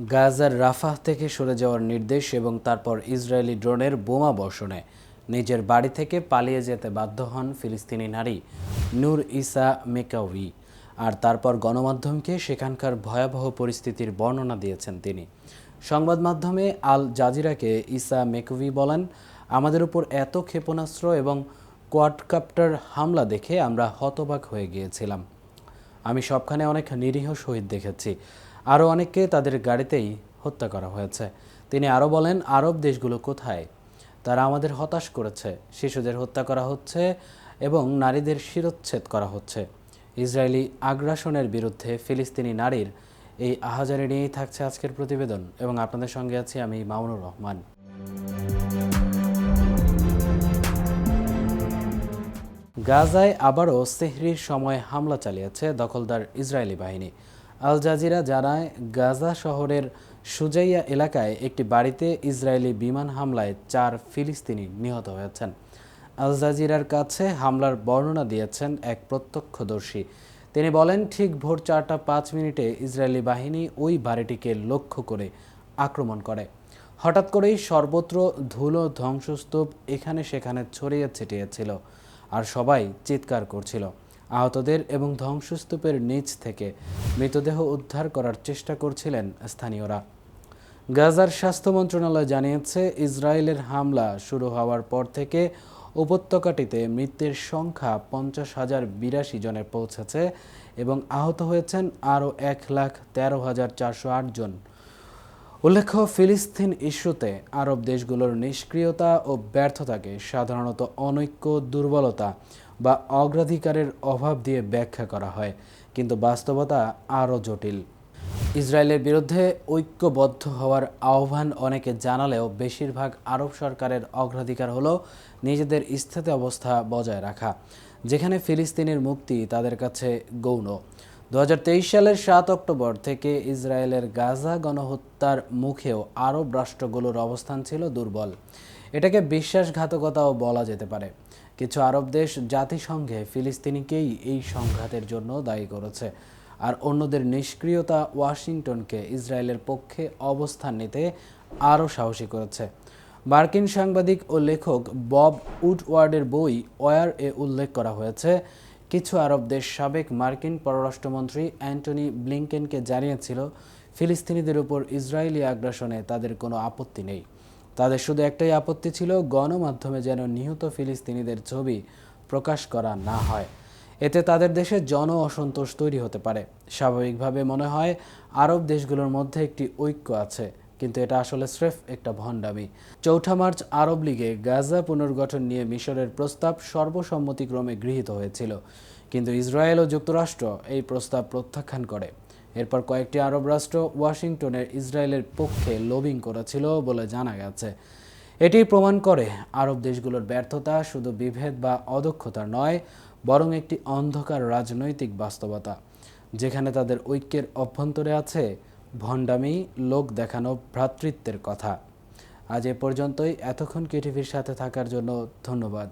গাজার রাফাহ থেকে সরে যাওয়ার নির্দেশ এবং তারপর ইসরায়েলি ড্রোনের বোমা বর্ষণে নিজের বাড়ি থেকে পালিয়ে যেতে বাধ্য হন ফিলিস্তিনি নারী নূর ইসা মেকাউই আর তারপর গণমাধ্যমকে সেখানকার ভয়াবহ পরিস্থিতির বর্ণনা দিয়েছেন তিনি। সংবাদ মাধ্যমে আল জাজিরাকে ইসা মেকভি বলেন, আমাদের উপর এত ক্ষেপণাস্ত্র এবং কোয়াডকাপ্টার হামলা দেখে আমরা হতবাক হয়ে গিয়েছিলাম। আমি সবখানে অনেক নিরীহ শহীদ দেখেছি। আরও অনেককে তাদের গাড়িতেই হত্যা করা হয়েছে। তিনি আরও বলেন, আরব দেশগুলো কোথায়? তারা আমাদের হতাশ করেছে। শিশুদের হত্যা করা হচ্ছে এবং নারীদের শিরচ্ছেদ করা হচ্ছে। ইসরায়েলি আগ্রাসনের বিরুদ্ধে ফিলিস্তিনি নারীর এই আহাজারি নিয়েই থাকছে আজকের প্রতিবেদন এবং আপনাদের সঙ্গে আছি আমি মামুনুর রহমান। গাজায় আবারও সেহরির সময় হামলা চালিয়েছে দখলদার ইসরায়েলি বাহিনী। আল জাজিরা জানায়, গাজা শহরের সুজাইয়া এলাকায় একটি বাড়িতে ইসরায়েলি বিমান হামলায় চার ফিলিস্তিনি নিহত হয়েছেন। আল জাজিরার কাছে হামলার বর্ণনা দিয়েছেন এক প্রত্যক্ষদর্শী। তিনি বলেন, ঠিক ভোর চারটা পাঁচ মিনিটে ইসরায়েলি বাহিনী ওই বাড়িটিকে লক্ষ্য করে আক্রমণ করে। হঠাৎ করেই সর্বত্র ধুলো, ধ্বংসস্তূপ এখানে সেখানে ছড়িয়ে ছিটিয়েছিল আর সবাই চিৎকার করছিল। আহতদের এবং ধ্বংসস্তূপের নিচ থেকে মৃতদেহ উদ্ধার করার চেষ্টা করছিলেন স্থানীয়রা। গাজার স্বাস্থ্য মন্ত্রণালয় জানিয়েছে, ইসরায়েলের হামলা শুরু হওয়ার পর থেকে উপত্যকাটিতে মৃতের সংখ্যা পঞ্চাশ হাজার বিরাশি জনে পৌঁছেছে এবং আহত হয়েছেন আরও এক লাখ তেরো হাজার চারশো আট জন। উল্লেখ্য, ফিলিস্তিন ইস্যুতে আরব দেশগুলোর নিষ্ক্রিয়তা ও ব্যর্থতাকে সাধারণত অনৈক্য দুর্বলতা বা অগ্রাধিকারের অভাব দিয়ে ব্যাখ্যা করা হয়, কিন্তু বাস্তবতা আরও জটিল। ইসরায়েলের বিরুদ্ধে ঐক্যবদ্ধ হওয়ার আহ্বান অনেকে জানালেও বেশিরভাগ আরব সরকারের অগ্রাধিকার হল নিজেদের স্থিতি অবস্থা বজায় রাখা, যেখানে ফিলিস্তিনের মুক্তি তাদের কাছে গৌণ। দু হাজার তেইশ সালের সাত অক্টোবর থেকে ইসরায়েলের গাজা গণহত্যার মুখেও আরব রাষ্ট্রগুলোর অবস্থান ছিল দুর্বল। এটাকে বিশ্বাসঘাতকতাও বলা যেতে পারে। কিছু আরব দেশ জাতিসংঘে ফিলিস্তিনিকেই এই সংঘাতের জন্য দায়ী করেছে। আর অন্যদের নিষ্ক্রিয়তা ওয়াশিংটনকে ইসরায়েলের পক্ষে অবস্থান নিতে আরও সাহসী করেছে। মার্কিন সাংবাদিক ও লেখক বব উডওয়ার্ডের বই ওয়ার এ উল্লেখ করা হয়েছে কিছু আরব দেশ সাবেক মার্কিন পররাষ্ট্রমন্ত্রী অ্যান্টনি ব্লিংকেনকে জানিয়েছিল, ফিলিস্তিনিদের উপর ইসরায়েলি আগ্রাসনে তাদের কোনো আপত্তি নেই। তাদের শুধু একটাই আপত্তি ছিল, গণমাধ্যমে যেন নিহত ফিলিস্তিনিদের ছবি প্রকাশ করা না হয়। এতে তাদের দেশে জন অসন্তোষ তৈরি হতে পারে। স্বাভাবিকভাবে মনে হয়, আরব দেশগুলোর মধ্যে একটি ঐক্য আছে। কিন্তু এটা আসলে স্রেফ একটা ভণ্ডামি। চৌঠা মার্চ আরব লীগে গাজা পুনর্গঠন নিয়ে মিশরের প্রস্তাব সর্বসম্মতিক্রমে গৃহীত হয়েছিল। কিন্তু ইসরায়েল ও যুক্তরাষ্ট্র এই প্রস্তাব প্রত্যাখ্যান করে। এরপর কয়েকটি আরব রাষ্ট্র ওয়াশিংটনের ইসরায়েলের পক্ষে লবিং করেছিল বলে জানা গেছে। এটি প্রমাণ করে আরব দেশগুলোর ব্যর্থতা শুধু বিভেদ বা অদক্ষতা নয়, বরং একটি অন্ধকার রাজনৈতিক বাস্তবতা, যেখানে তাদের ঐক্যের অভ্যন্তরে আছে ভণ্ডামি লোক দেখানো ভ্রাতৃত্বের কথা। আজ এ পর্যন্তই। এতক্ষণ কেটিভির সাথে থাকার জন্য ধন্যবাদ।